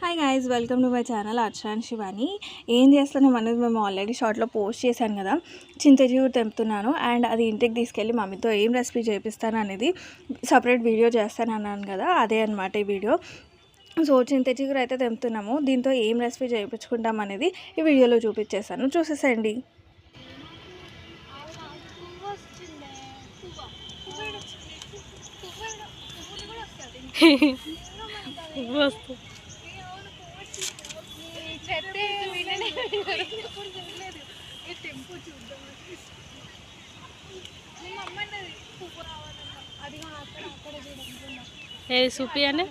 Hi guys welcome to my channel Arshan Shivani ఏం చేస్తున్నాం అనేది మేము ఆల్రెడీ షార్ట్లో పోస్ట్ చేశాను కదా. చింతజీవుడు తెంపుతున్నాను అండ్ అది ఇంటికి తీసుకెళ్ళి మమ్మీతో ఏం రెసిపీ చేపిస్తాను అనేది సపరేట్ వీడియో చేస్తాను అన్నాను కదా. అదే అనమాట ఈ వీడియో సో చింత చిగురు అయితే తెంపుతున్నాము. దీంతో ఏం రెసిపీ చేయించుకుంటాం అనేది ఈ వీడియోలో చూపించేస్తాను చూసేసండి వస్తు ఏది చూపి అని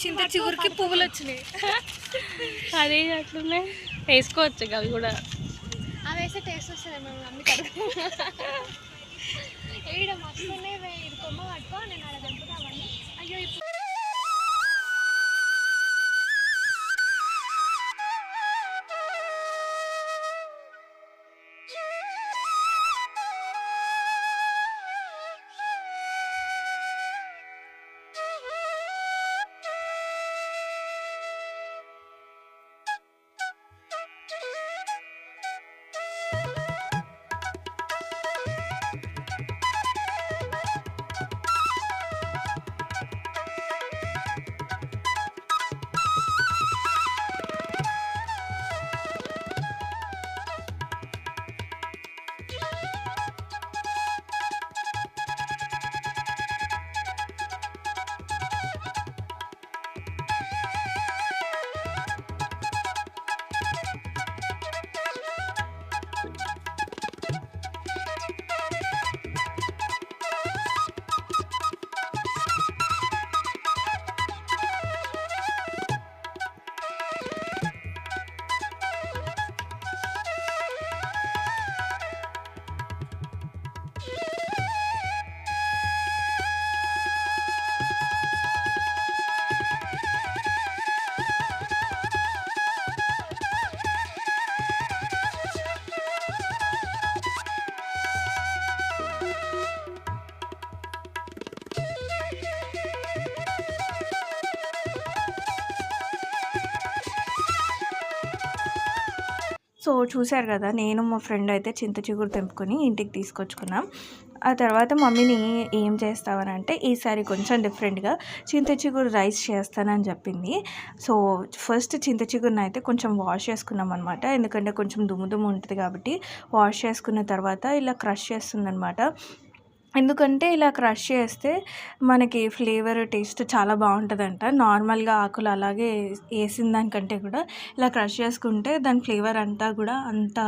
చింత చిగురికి పువ్వులు వచ్చినాయి. అదే అట్లున్నాయి వేసుకోవచ్చు అవి కూడా. అవి వేస్తే టేస్ట్ వస్తుంది మేము మమ్మీ కడుగు ఈడ మస్తు ఉన్నాయి ఇది కొమ్మ పట్టుకో నేను అలా దింపుతా అవన్నీ. అయ్యో ఇప్పుడు సో చూశారు కదా నేను మా ఫ్రెండ్ అయితే చింత చిగురు తెంపుకొని ఇంటికి తీసుకొచ్చుకున్నాం. ఆ తర్వాత మమ్మీని ఏం చేస్తావని అంటే ఈసారి కొంచెం డిఫరెంట్గా చింత చిగురు రైస్ చేస్తానని చెప్పింది. సో ఫస్ట్ చింత చిగురుని అయితే కొంచెం వాష్ చేసుకున్నాం అనమాట ఎందుకంటే కొంచెం దుమ్ము దుమ్ము ఉంటుంది కాబట్టి వాష్ చేసుకున్న తర్వాత ఇలా క్రష్ చేస్తుందనమాట ఎందుకంటే ఇలా క్రష్ చేస్తే మనకి ఫ్లేవర్ టేస్ట్ చాలా బాగుంటుందంట. నార్మల్గా ఆకులు అలాగే వేసిన దానికంటే కూడా ఇలా క్రష్ చేసుకుంటే దాని ఫ్లేవర్ అంతా కూడా అంత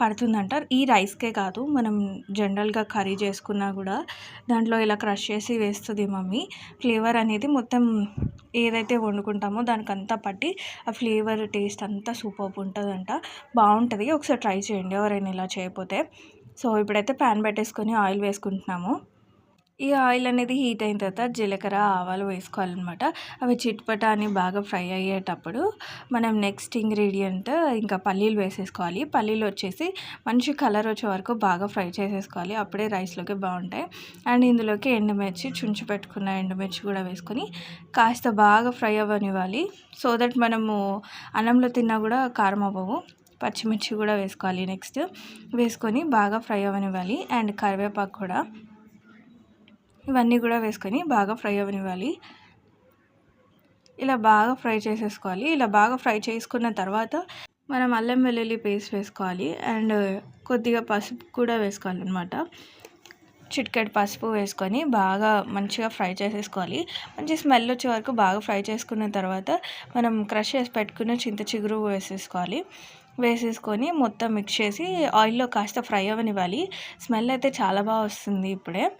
పడుతుందంట. ఈ రైస్కే కాదు మనం జనరల్గా కర్రీ చేసుకున్నా కూడా దాంట్లో ఇలా క్రష్ చేసి వేస్తుంది మమ్మీ. ఫ్లేవర్ అనేది మొత్తం ఏదైతే వండుకుంటామో దానికి అంతా పట్టి ఆ ఫ్లేవర్ టేస్ట్ అంతా సూపర్ ఉంటుందంట. బాగుంటుంది. ఒకసారి ట్రై చేయండి ఎవరైనా ఇలా చేయకపోతే. సో ఇప్పుడైతే ప్యాన్ పెట్టేసుకొని ఆయిల్ వేసుకుంటున్నాము. ఈ ఆయిల్ అనేది హీట్ అయిన తర్వాత జీలకర్ర ఆవాలు వేసుకోవాలన్నమాట. అవి చిట్పట అని బాగా ఫ్రై అయ్యేటప్పుడు మనం నెక్స్ట్ ఇంగ్రీడియంట్ ఇంకా పల్లీలు వేసేసుకోవాలి. పల్లీలు వచ్చేసి మంచి కలర్ వచ్చే వరకు బాగా ఫ్రై చేసేసుకోవాలి. అప్పుడే రైస్లోకి బాగుంటాయి. అండ్ ఇందులోకి ఎండుమిర్చి చుంచి పెట్టుకున్న ఎండుమిర్చి కూడా వేసుకొని కాస్త బాగా ఫ్రై అవ్వనివ్వాలి. సో దట్ మనము అన్నంలో తిన్నా కూడా కారం అవ్వవు. పచ్చిమిర్చి కూడా వేసుకోవాలి నెక్స్ట్. వేసుకొని బాగా ఫ్రై అవనివ్వాలి అండ్ కరివేపాకు కూడా. ఇవన్నీ కూడా వేసుకొని బాగా ఫ్రై అవ్వనివ్వాలి ఇలా బాగా ఫ్రై చేసేసుకోవాలి. ఇలా బాగా ఫ్రై చేసుకున్న తర్వాత మనం అల్లం వెల్లుల్లి పేస్ట్ వేసుకోవాలి అండ్ కొద్దిగా పసుపు కూడా వేసుకోవాలన్నమాట. చిట్కెట్ పసుపు వేసుకొని బాగా మంచిగా ఫ్రై చేసేసుకోవాలి. మంచి స్మెల్ వచ్చే వరకు బాగా ఫ్రై చేసుకున్న తర్వాత మనం క్రష్ చేసి పెట్టుకున్న చింత చిగురు వేసేసుకోవాలి. వేసేసుకొని మొత్తం మిక్స్ చేసి ఆయిల్లో కాస్త ఫ్రై అవనివ్వాలి. స్మెల్ అయితే చాలా బాగా వస్తుంది ఇప్పుడే.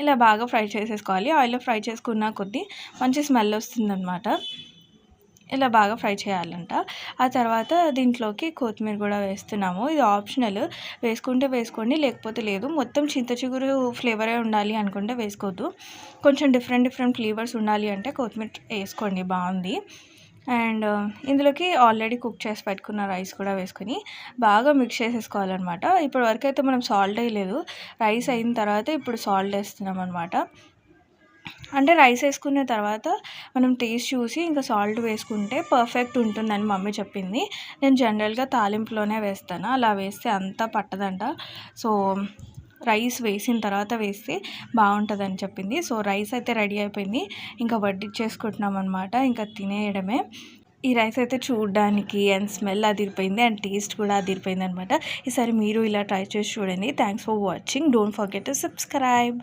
ఇలా బాగా ఫ్రై చేసేసుకోవాలి. ఆయిల్లో ఫ్రై చేసుకున్న కొద్దీ మంచి స్మెల్ వస్తుందన్నమాట. ఇలా బాగా ఫ్రై చేయాలంట. ఆ తర్వాత దీంట్లోకి కొత్తిమీర కూడా వేస్తున్నాము. ఇది ఆప్షనల్ వేసుకుంటే వేసుకోండి లేకపోతే లేదు. మొత్తం చింత చిగురు ఫ్లేవరే ఉండాలి అనుకుంటే వేసుకోవద్దు. కొంచెం డిఫరెంట్ డిఫరెంట్ ఫ్లేవర్స్ ఉండాలి అంటే కొత్తిమీర వేసుకోండి బాగుంది. అండ్ ఇందులోకి ఆల్రెడీ కుక్ చేసి పెట్టుకున్న రైస్ కూడా వేసుకొని బాగా మిక్స్ చేసేసుకోవాలన్నమాట. ఇప్పటి వరకు అయితే మనం సాల్ట్ వేయలేదు రైస్ అయిన తర్వాత ఇప్పుడు సాల్ట్ వేస్తున్నాం అనమాట అంటే రైస్ వేసుకున్న తర్వాత మనం టేస్ట్ చూసి ఇంకా సాల్ట్ వేసుకుంటే పర్ఫెక్ట్ ఉంటుందని మమ్మీ చెప్పింది. నేను జనరల్గా తాలింపులోనే వేస్తాను. అలా వేస్తే అంతా పట్టదంట. సో రైస్ వేసిన తర్వాత వేస్తే బాగుంటుందని చెప్పింది. సో రైస్ అయితే రెడీ అయిపోయింది. ఇంకా వడ్డించేసుకుంటున్నాం అనమాట ఇంకా తినేయడమే. ఈ రైస్ అయితే చూడడానికి అండ్ స్మెల్ అదిరిపోయింది అండ్ టేస్ట్ కూడా అదిరిపోయింది అనమాట ఈసారి మీరు ఇలా ట్రై చేసి చూడండి. Thanks for watching. Don't forget to subscribe.